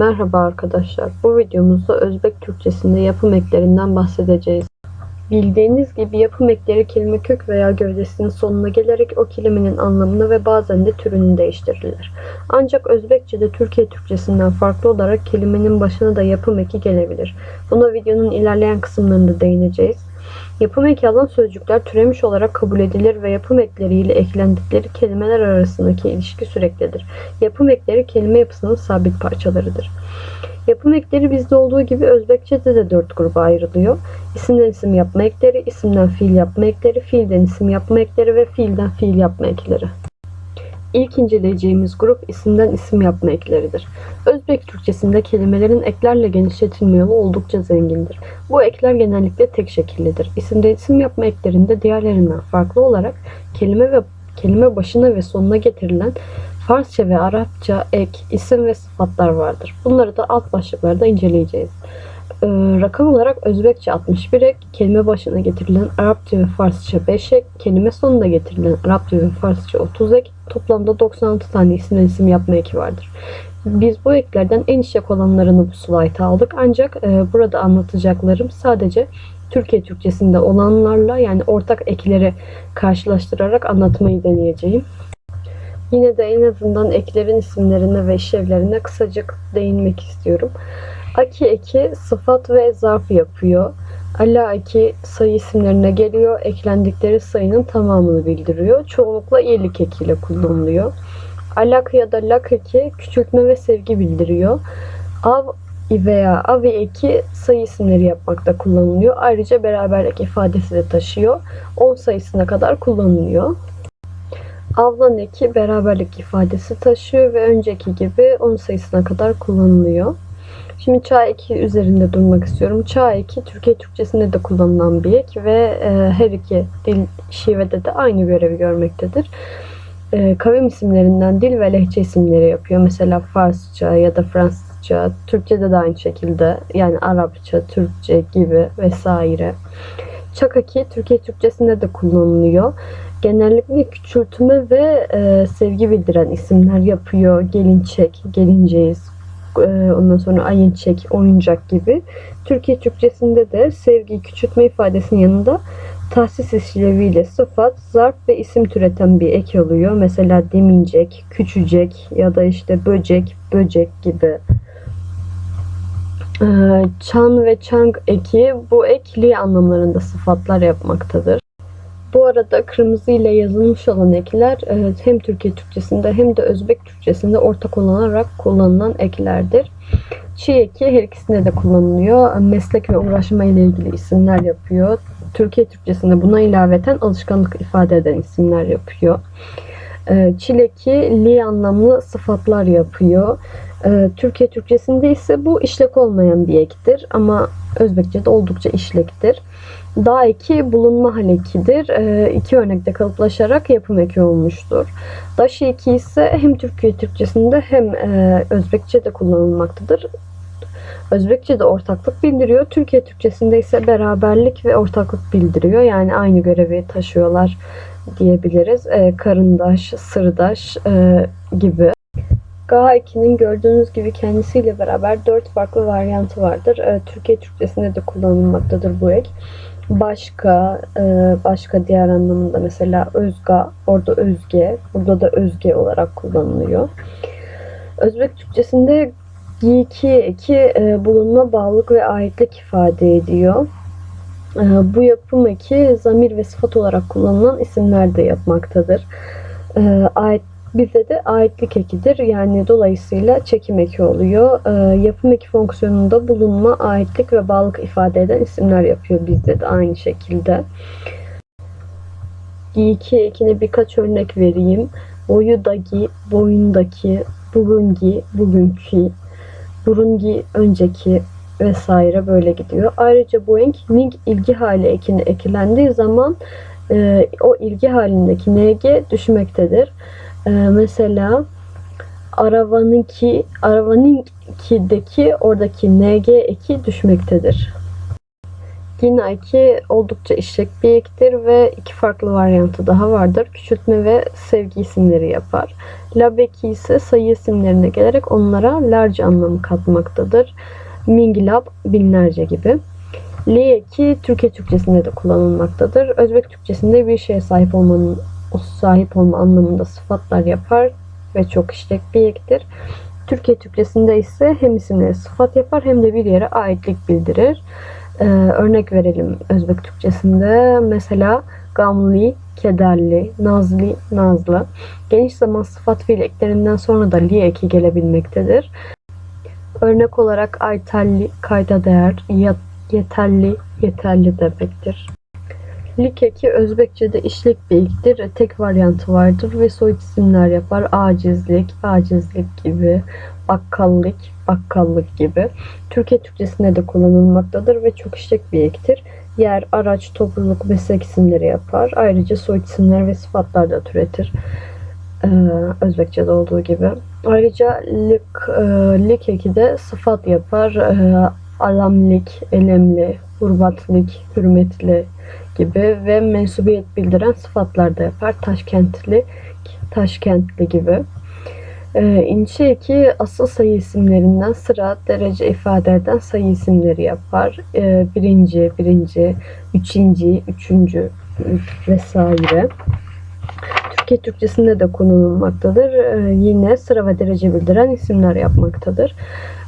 Merhaba arkadaşlar. Bu videomuzda Özbek Türkçesinde yapım eklerinden bahsedeceğiz. Bildiğiniz gibi yapım ekleri kelime kök veya gövdesinin sonuna gelerek o kelimenin anlamını ve bazen de türünü değiştirirler. Ancak Özbekçe'de Türkiye Türkçesinden farklı olarak kelimenin başına da yapım eki gelebilir. Buna videonun ilerleyen kısımlarında değineceğiz. Yapım eki alan sözcükler türemiş olarak kabul edilir ve yapım ekleriyle eklendikleri kelimeler arasındaki ilişki süreklidir. Yapım ekleri kelime yapısının sabit parçalarıdır. Yapım ekleri bizde olduğu gibi Özbekçe'de de dört gruba ayrılıyor. İsimden isim yapma ekleri, isimden fiil yapma ekleri, fiilden isim yapma ekleri ve fiilden fiil yapma ekleri. İlk inceleyeceğimiz grup isimden isim yapma ekleridir. Özbek Türkçesinde kelimelerin eklerle genişletilme yolu oldukça zengindir. Bu ekler genellikle tek şekillidir. İsimden isim yapma eklerinde diğerlerinden farklı olarak kelime ve kelime başına ve sonuna getirilen Farsça ve Arapça ek, isim ve sıfatlar vardır. Bunları da alt başlıklarda inceleyeceğiz. Ee, rakam olarak Özbekçe 61 ek, kelime başına getirilen Arapça ve Farsça 5 ek, kelime sonuna getirilen Arapça ve Farsça 30 ek, toplamda 96 tane isimden isim yapma eki vardır. Biz bu eklerden en işlek olanlarını bu slayta aldık ancak e, burada anlatacaklarım sadece Türkiye Türkçesinde olanlarla yani ortak ekleri karşılaştırarak anlatmayı deneyeceğim. Yine de en azından eklerin isimlerine ve işlevlerine kısacık değinmek istiyorum. Aki eki sıfat ve zarf yapıyor. Ala eki sayı isimlerine geliyor. Eklendikleri sayının tamamını bildiriyor. Çoğunlukla iyilik ekiyle kullanılıyor. Alak ya da lak eki küçültme ve sevgi bildiriyor. Av veya avi eki sayı isimleri yapmakta kullanılıyor. Ayrıca beraberlik ifadesi de taşıyor. 10 sayısına kadar kullanılıyor. Avlan eki beraberlik ifadesi taşıyor ve önceki gibi 10 sayısına kadar kullanılıyor. Şimdi çağ eki üzerinde durmak istiyorum. Çağ eki Türkiye Türkçesinde de kullanılan bir ek ve e, her iki dil şivede de aynı görevi görmektedir. E, kavim isimlerinden dil ve lehçe isimleri yapıyor. Mesela Farsça ya da Fransızca, Türkçe'de de aynı şekilde yani Arapça, Türkçe gibi vesaire. Çakaki Türkiye Türkçesinde de kullanılıyor. Genellikle küçültme ve e, sevgi bildiren isimler yapıyor. Gelinçek, gelinceğiz, e, ondan sonra ayınçek, oyuncak gibi. Türkiye Türkçesinde de sevgi, küçültme ifadesinin yanında tahsis işleviyle sıfat, zarf ve isim türeten bir ek alıyor. Mesela demincek, küçücek ya da işte böcek, böcek gibi. Ee, Çan ve çang eki bu ekli anlamlarında sıfatlar yapmaktadır. Bu arada kırmızı ile yazılmış olan ekler e, hem Türkiye Türkçesinde hem de Özbek Türkçesinde ortak olarak kullanılan eklerdir. Çi eki her ikisinde de kullanılıyor. Meslek ve uğraşma ile ilgili isimler yapıyor. Türkiye Türkçesinde buna ilaveten alışkanlık ifade eden isimler yapıyor. E, Çileki li anlamlı sıfatlar yapıyor. Ee, Türkiye Türkçesinde ise bu işlek olmayan bir ektir ama Özbekçe'de oldukça işlektir. Dağ eki bulunma hal ekidir. Ee, iki örnekte kalıplaşarak yapım eki olmuştur. Daş eki ise hem Türkiye Türkçesinde hem e, Özbekçe'de kullanılmaktadır. Özbekçe'de ortaklık bildiriyor. Türkiye Türkçesinde ise beraberlik ve ortaklık bildiriyor. Yani aynı görevi taşıyorlar diyebiliriz. E, karındaş, sırdaş e, gibi. GA2'nin gördüğünüz gibi kendisiyle beraber dört farklı varyantı vardır. Ee, Türkiye Türkçesinde de kullanılmaktadır bu ek. Başka, e, başka diğer anlamında mesela özga, orada özge, burada da özge olarak kullanılıyor. Özbek Türkçesinde G2 eki e, bulunma, bağlılık ve aitlik ifade ediyor. E, bu yapım eki zamir ve sıfat olarak kullanılan isimler de yapmaktadır. Ait Bizde de aitlik ekidir. Yani dolayısıyla çekim eki oluyor. E, yapım eki fonksiyonunda bulunma, aitlik ve bağlılık ifade eden isimler yapıyor bizde de aynı şekilde. Gi2 ekine birkaç örnek vereyim. Boyudaki, boyundaki, bugüngi, bugünkü, burungi, önceki vesaire böyle gidiyor. Ayrıca ek ning ilgi hali ekine eklendiği zaman e, o ilgi halindeki ng düşmektedir. Ee, mesela arabanınki arabanınkideki oradaki ng eki düşmektedir. Yine iki oldukça işlek bir ektir ve iki farklı varyantı daha vardır. Küçültme ve sevgi isimleri yapar. Labeki ise sayı isimlerine gelerek onlara large anlamı katmaktadır. Mingilab binlerce gibi. Li2 Türkiye Türkçesinde de kullanılmaktadır. Özbek Türkçesinde bir şeye sahip olmanın o sahip olma anlamında sıfatlar yapar ve çok işlek bir ektir. Türkiye Türkçesinde ise hem isimlere sıfat yapar hem de bir yere aitlik bildirir. Ee, örnek verelim Özbek Türkçesinde mesela gamli, kederli, nazli, nazlı. Geniş zaman sıfat fiil eklerinden sonra da li eki gelebilmektedir. Örnek olarak aytelli, kayda değer, yeterli, yeterli demektir. Lik eki Özbekçe'de işlek bir ektir. Tek varyantı vardır ve soyut isimler yapar. Acizlik, acizlik gibi, bakkallık, bakkallık gibi. Türkiye Türkçesinde de kullanılmaktadır ve çok işlek bir ektir. Yer, araç, topluluk, meslek isimleri yapar. Ayrıca soyut isimler ve sıfatlar da türetir. Ee, Özbekçe'de olduğu gibi. Ayrıca lik, e, lik eki de sıfat yapar. Ee, alamlik, elemli, hurbatlik, hürmetli gibi ve mensubiyet bildiren sıfatlar da yapar. Taşkentli, taşkentli gibi. Ee, inçe eki asıl sayı isimlerinden sıra derece ifade eden sayı isimleri yapar. Ee, birinci, birinci, üçüncü, üçüncü vesaire. Türkiye Türkçesinde de kullanılmaktadır. Ee, yine sıra ve derece bildiren isimler yapmaktadır.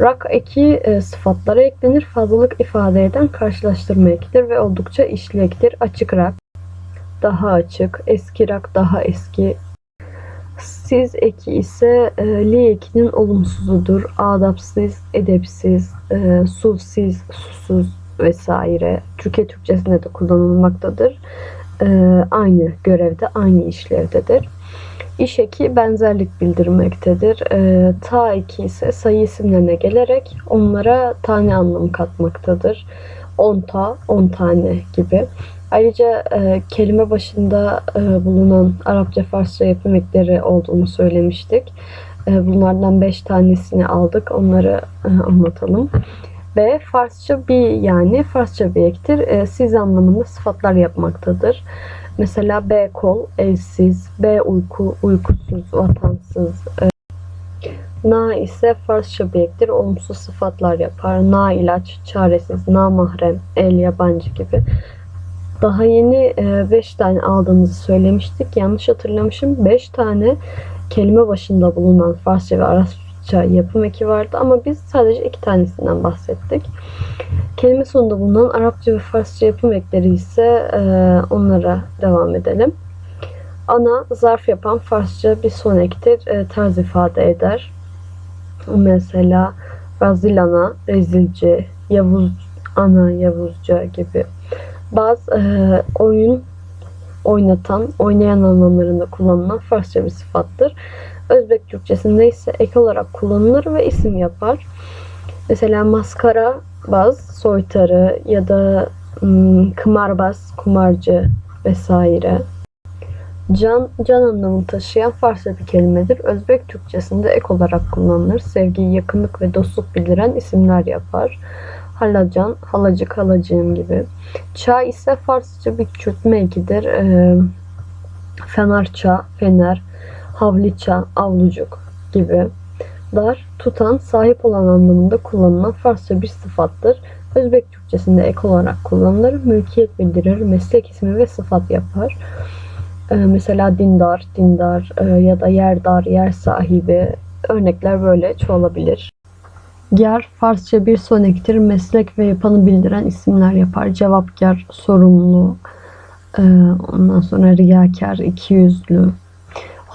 Rak eki e, sıfatlara eklenir. Fazlalık ifade eden karşılaştırma ekidir ve oldukça işlektir. Açık rak, daha açık, eski rak, daha eski. Siz eki ise e, li ekinin olumsuzudur. Adapsız, edepsiz, e, susuz vesaire. Türkiye Türkçesinde de kullanılmaktadır. E, aynı görevde, aynı işlevdedir. İş eki benzerlik bildirmektedir. E, ta eki ise sayı isimlerine gelerek onlara tane anlamı katmaktadır. On ta, on tane gibi. Ayrıca e, kelime başında e, bulunan Arapça Farsça yapım olduğunu söylemiştik. E, bunlardan 5 tanesini aldık. Onları e, anlatalım. B. Farsça bir yani Farsça bir ektir. E, siz anlamında sıfatlar yapmaktadır. Mesela B kol, evsiz, B uyku, uykusuz, vatansız. E, Na ise Farsça bir ektir. Olumsuz sıfatlar yapar. Na ilaç, çaresiz, na mahrem, el yabancı gibi. Daha yeni 5 tane aldığımızı söylemiştik. Yanlış hatırlamışım. 5 tane kelime başında bulunan Farsça ve Arapça yapım eki vardı ama biz sadece 2 tanesinden bahsettik. Kelime sonunda bulunan Arapça ve Farsça yapım ekleri ise e, onlara devam edelim. Ana zarf yapan Farsça bir son ektir. E, tarz ifade eder. Mesela Razilana, rezilce, Yavuz ana, Yavuzca gibi. Bazı e, oyun oynatan, oynayan anlamlarında kullanılan Farsça bir sıfattır. Özbek Türkçesinde ise ek olarak kullanılır ve isim yapar. Mesela maskara, baz, soytarı ya da ım, kımarbaz, kumarcı vesaire. Can, can anlamını taşıyan Farsça bir kelimedir. Özbek Türkçesinde ek olarak kullanılır. Sevgiyi, yakınlık ve dostluk bildiren isimler yapar. Halacan, halacık, halacığım gibi. Ça ise Farsça bir küçültme ekidir. Ee, fenarça, fener, havliça, avlucuk gibi. Dar, tutan, sahip olan anlamında kullanılan Farsça bir sıfattır. Özbek Türkçesinde ek olarak kullanılır. Mülkiyet bildirir, meslek ismi ve sıfat yapar. Ee, mesela dindar, dindar e, ya da yerdar, yer sahibi örnekler böyle çoğalabilir. Ger, Farsça bir sonektir. Meslek ve yapanı bildiren isimler yapar. Cevapkar, sorumlu, e, ondan sonra riyakar, ikiyüzlü.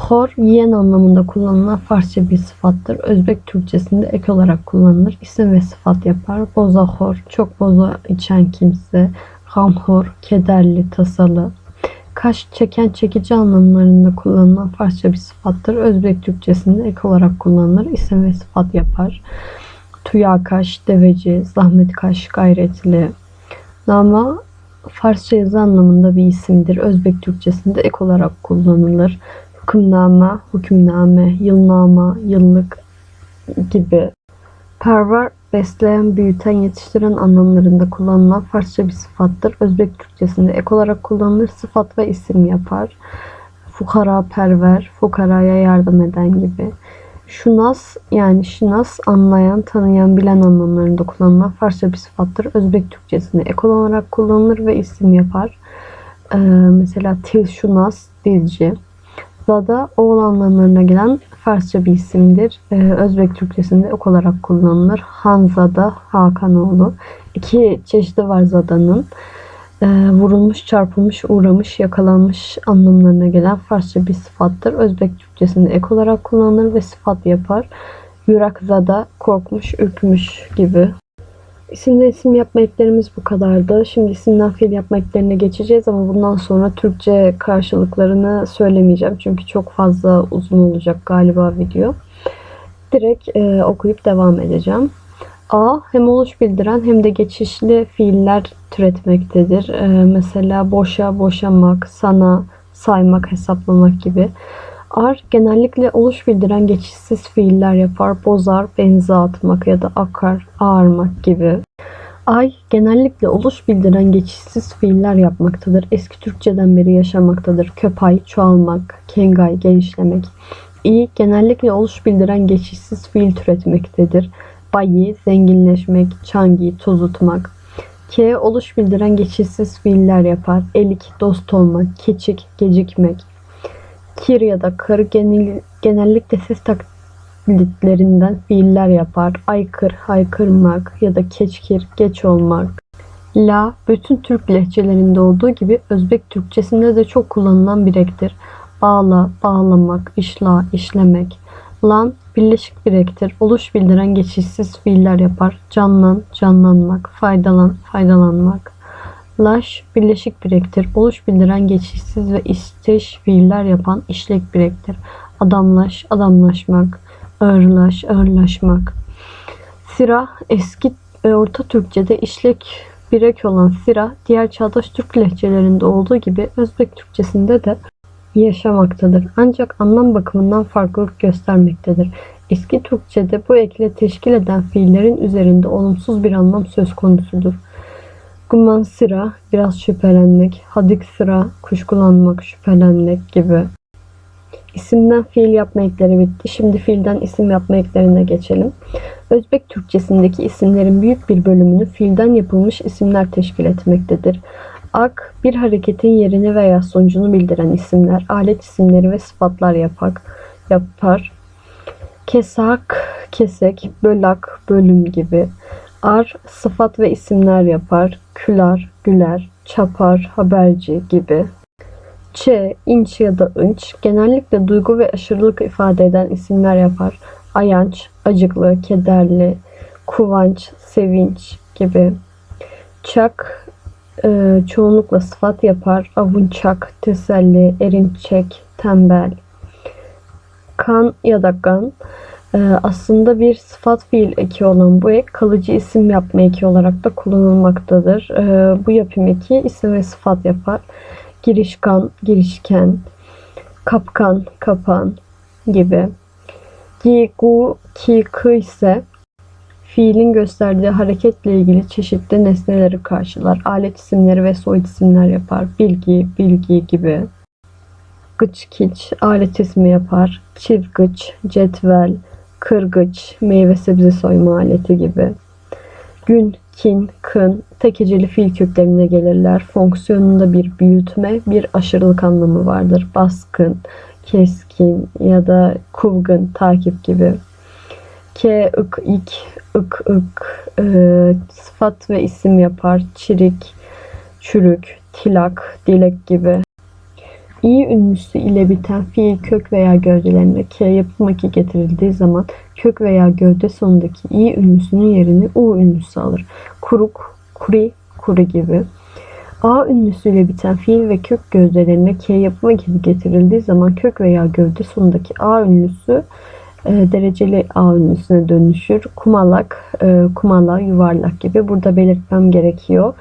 Hor, yiyen anlamında kullanılan Farsça bir sıfattır. Özbek Türkçesinde ek olarak kullanılır. İsim ve sıfat yapar. Bozahor, çok boza içen kimse. Gamhor, kederli, tasalı. Kaş, çeken, çekici anlamlarında kullanılan Farsça bir sıfattır. Özbek Türkçesinde ek olarak kullanılır. İsim ve sıfat yapar. Tuyakaş, deveci, zahmetkaş, gayretli. Nama Farsça yazı anlamında bir isimdir. Özbek Türkçesinde ek olarak kullanılır. Hükümname, hükümname, yılnama, yıllık gibi. Perver, besleyen, büyüten, yetiştiren anlamlarında kullanılan Farsça bir sıfattır. Özbek Türkçesinde ek olarak kullanılır. Sıfat ve isim yapar. Fukara perver, fukaraya yardım eden gibi. Şunas yani şinas anlayan, tanıyan, bilen anlamlarında kullanılan Farsça bir sıfattır. Özbek Türkçesinde ek olarak kullanılır ve isim yapar. Ee, mesela til şunas, dilci. Zada oğul anlamlarına gelen Farsça bir isimdir. Ee, Özbek Türkçesinde ok olarak kullanılır. Hanzada, Hakanoğlu. İki çeşidi var Zada'nın. Ee, vurulmuş, çarpılmış, uğramış, yakalanmış anlamlarına gelen Farsça bir sıfattır. Özbek Türkçesinde ek olarak kullanılır ve sıfat yapar. Yurak zada, korkmuş, ürkmüş gibi. İsimden isim yapma eklerimiz bu kadardı. Şimdi isimden fiil yapma eklerine geçeceğiz ama bundan sonra Türkçe karşılıklarını söylemeyeceğim. Çünkü çok fazla uzun olacak galiba video. Direkt e, okuyup devam edeceğim. A hem oluş bildiren hem de geçişli fiiller türetmektedir. E, mesela boşa, boşamak, sana, saymak, hesaplamak gibi. Ar genellikle oluş bildiren geçişsiz fiiller yapar. Bozar, benze atmak ya da akar, ağarmak gibi. Ay genellikle oluş bildiren geçişsiz fiiller yapmaktadır. Eski Türkçeden beri yaşamaktadır. Köpay, çoğalmak, kengay, genişlemek. İ genellikle oluş bildiren geçişsiz fiil türetmektedir. Bayi, zenginleşmek, çangi, tozutmak. K oluş bildiren geçişsiz fiiller yapar. Elik, dost olmak, keçik, gecikmek. Kir ya da kır genel, genellikle ses taklitlerinden fiiller yapar. Aykır, haykırmak ya da keçkir, geç olmak. La, bütün Türk lehçelerinde olduğu gibi Özbek Türkçesinde de çok kullanılan bir ektir. Bağla, bağlamak, işla, işlemek. Lan, birleşik bir ektir. Oluş bildiren geçişsiz fiiller yapar. Canlan, canlanmak. Faydalan, faydalanmak. Laş, birleşik bir ektir. Oluş bildiren geçişsiz ve isteş fiiller yapan işlek bir ektir. Adamlaş, adamlaşmak. Ağırlaş, ağırlaşmak. Sira, eski ve Orta Türkçe'de işlek bir ek olan sira, diğer çağdaş Türk lehçelerinde olduğu gibi Özbek Türkçesinde de yaşamaktadır. Ancak anlam bakımından farklılık göstermektedir. Eski Türkçe'de bu ekle teşkil eden fiillerin üzerinde olumsuz bir anlam söz konusudur. Guman sıra, biraz şüphelenmek, hadik sıra, kuşkulanmak, şüphelenmek gibi. İsimden fiil yapma ekleri bitti. Şimdi fiilden isim yapma eklerine geçelim. Özbek Türkçesindeki isimlerin büyük bir bölümünü fiilden yapılmış isimler teşkil etmektedir. Ak, bir hareketin yerini veya sonucunu bildiren isimler, alet isimleri ve sıfatlar yapak, yapar. Kesak, kesek, bölak, bölüm gibi. Ar, sıfat ve isimler yapar. Külar, güler, çapar, haberci gibi. Ç, inç ya da ınç genellikle duygu ve aşırılık ifade eden isimler yapar. Ayanç, acıklı, kederli, kuvanç, sevinç gibi. Çak, e, çoğunlukla sıfat yapar. Avunçak, teselli, erinçek, tembel. Kan ya da gan aslında bir sıfat fiil eki olan bu ek kalıcı isim yapma eki olarak da kullanılmaktadır. E, bu yapım eki isim ve sıfat yapar. Girişkan, girişken, kapkan, kapan gibi. Gi, gu, ki, kı ise fiilin gösterdiği hareketle ilgili çeşitli nesneleri karşılar. Alet isimleri ve soyut isimler yapar. Bilgi, bilgi gibi. Gıç kiç alet ismi yapar. Çizgıç, cetvel, kırgıç, meyve sebze soyma aleti gibi. Gün, kin, kın, tek heceli fiil köklerine gelirler. Fonksiyonunda bir büyütme, bir aşırılık anlamı vardır. Baskın, keskin ya da kuvgın, takip gibi. K, ık, ik, ık, ık, e, sıfat ve isim yapar. Çirik, çürük, tilak, dilek gibi. İyi ünlüsü ile biten fiil kök veya gövdelerine k yapım eki getirildiği zaman kök veya gövde sonundaki i ünlüsünün yerini u ünlüsü alır. Kuruk, kuri, kuru gibi. A ünlüsüyle biten fiil ve kök gövdelerine k yapım eki getirildiği zaman kök veya gövde sonundaki a ünlüsü e, dereceli a ünlüsüne dönüşür. Kumalak, e, kumala, yuvarlak gibi. Burada belirtmem gerekiyor.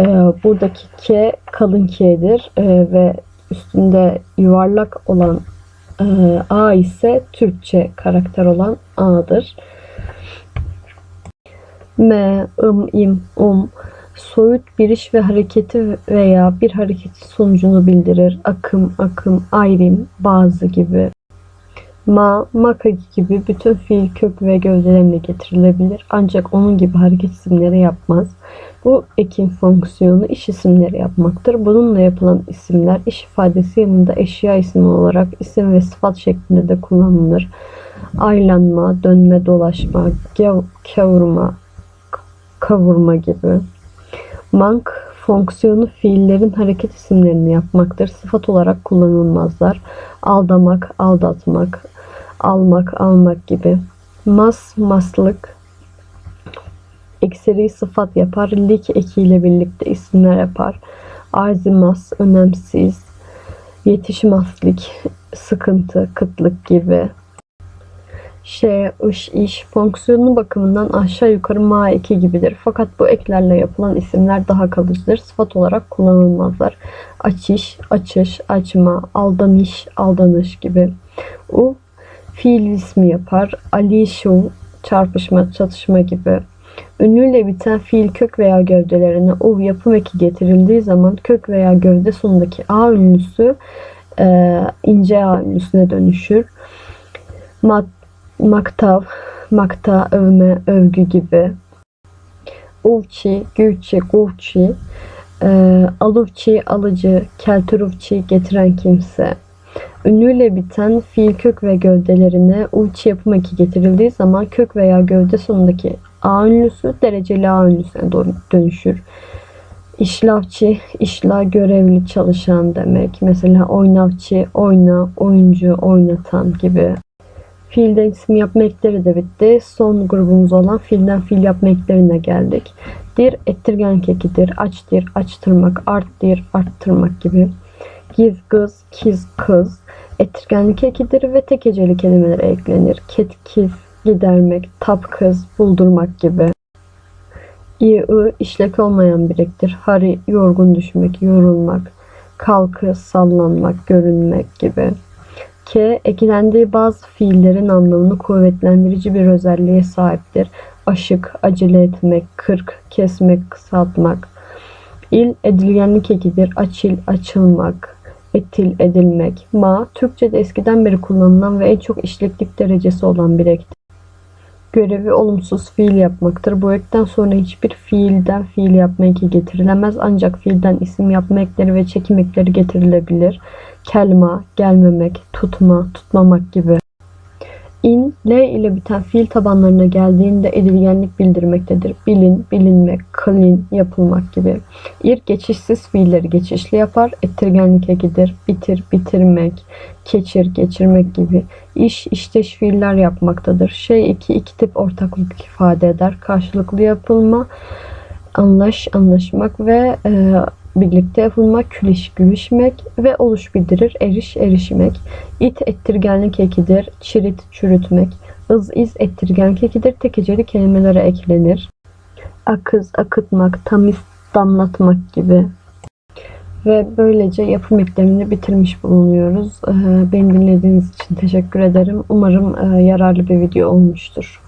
E, buradaki k kalın k'dir e, ve üstünde yuvarlak olan e, A ise Türkçe karakter olan A'dır. M, ım, im, um soyut bir iş ve hareketi veya bir hareketi sonucunu bildirir. Akım, akım, ayrım, bazı gibi. Ma, maka gibi bütün fiil kök ve gövdelerine getirilebilir. Ancak onun gibi hareket isimleri yapmaz. Bu ekin fonksiyonu iş isimleri yapmaktır. Bununla yapılan isimler iş ifadesi yanında eşya ismi olarak isim ve sıfat şeklinde de kullanılır. Aylanma, dönme, dolaşma, gav- kavurma, kavurma gibi. Mank fonksiyonu fiillerin hareket isimlerini yapmaktır. Sıfat olarak kullanılmazlar. Aldamak, aldatmak, almak, almak gibi. Mas, maslık, ekseri sıfat yapar. Lik ekiyle birlikte isimler yapar. Arzimas, önemsiz, yetişmezlik, sıkıntı, kıtlık gibi. Şey, ış, iş fonksiyonu bakımından aşağı yukarı ma eki gibidir. Fakat bu eklerle yapılan isimler daha kalıcıdır. Sıfat olarak kullanılmazlar. Açış, açış, açma, aldanış, aldanış gibi. U fiil ismi yapar. Ali, şu, çarpışma, çatışma gibi. Ünlüyle biten fiil kök veya gövdelerine uv yapım eki getirildiği zaman kök veya gövde sonundaki a ünlüsü e, ince a ünlüsüne dönüşür. Mat, maktav, makta, övme, övgü gibi. Uvçi, gülçi, guvçi, e, aluvçi, alıcı, kelturuvçi, getiren kimse. Ünlüyle biten fiil kök ve gövdelerine uçi yapım eki getirildiği zaman kök veya gövde sonundaki a ünlüsü dereceli a ünlüsüne dönüşür. İşlavçı, işla görevli çalışan demek. Mesela oynavçı, oyna, oyuncu, oynatan gibi. Fiilden isim yapma ekleri de bitti. Son grubumuz olan fiilden fiil yapma eklerine geldik. Dir, ettirgenlik ekidir. Açtir, açtırmak, arttir, arttırmak gibi. Giz, kız, kiz, kız. Ettirgenlik ekidir ve tek heceli kelimelere eklenir. Ket, kiz, gidermek, tap, kız, buldurmak gibi. İ, ı, işlek olmayan bir ektir. Hari, yorgun düşmek, yorulmak. Kalkı, sallanmak, görünmek gibi. K, eklendiği bazı fiillerin anlamını kuvvetlendirici bir özelliğe sahiptir. Aşık, acele etmek, kırk, kesmek, kısaltmak. İl, edilgenlik ekidir. Açil, açılmak, etil, edilmek. Ma, Türkçe'de eskiden beri kullanılan ve en çok işleklik derecesi olan bir ektir. Görevi olumsuz fiil yapmaktır. Bu ekten sonra hiçbir fiilden fiil yapma eki getirilemez. Ancak fiilden isim yapma ekleri ve çekim ekleri getirilebilir. Kelma, gelmemek, tutma, tutmamak gibi. İn, L ile biten fiil tabanlarına geldiğinde edilgenlik bildirmektedir. Bilin, bilinmek, kılin, yapılmak gibi. İr, geçişsiz fiilleri geçişli yapar. Ettirgenlik ekidir. Bitir, bitirmek, geçir, geçirmek gibi. İş, işteş fiiller yapmaktadır. Şey iki, iki tip ortaklık ifade eder. Karşılıklı yapılma, anlaş, anlaşmak ve e, birlikte yapılmak, küleş, gülüşmek ve oluş bildirir, eriş, erişmek. İt ettirgenlik ekidir, çirit, çürütmek. iz ettirgenlik ekidir, tek heceli kelimelere eklenir. Akız, akıtmak, tamiz, damlatmak gibi. Ve böylece yapım eklerini bitirmiş bulunuyoruz. Ee, Beni dinlediğiniz için teşekkür ederim. Umarım e, yararlı bir video olmuştur.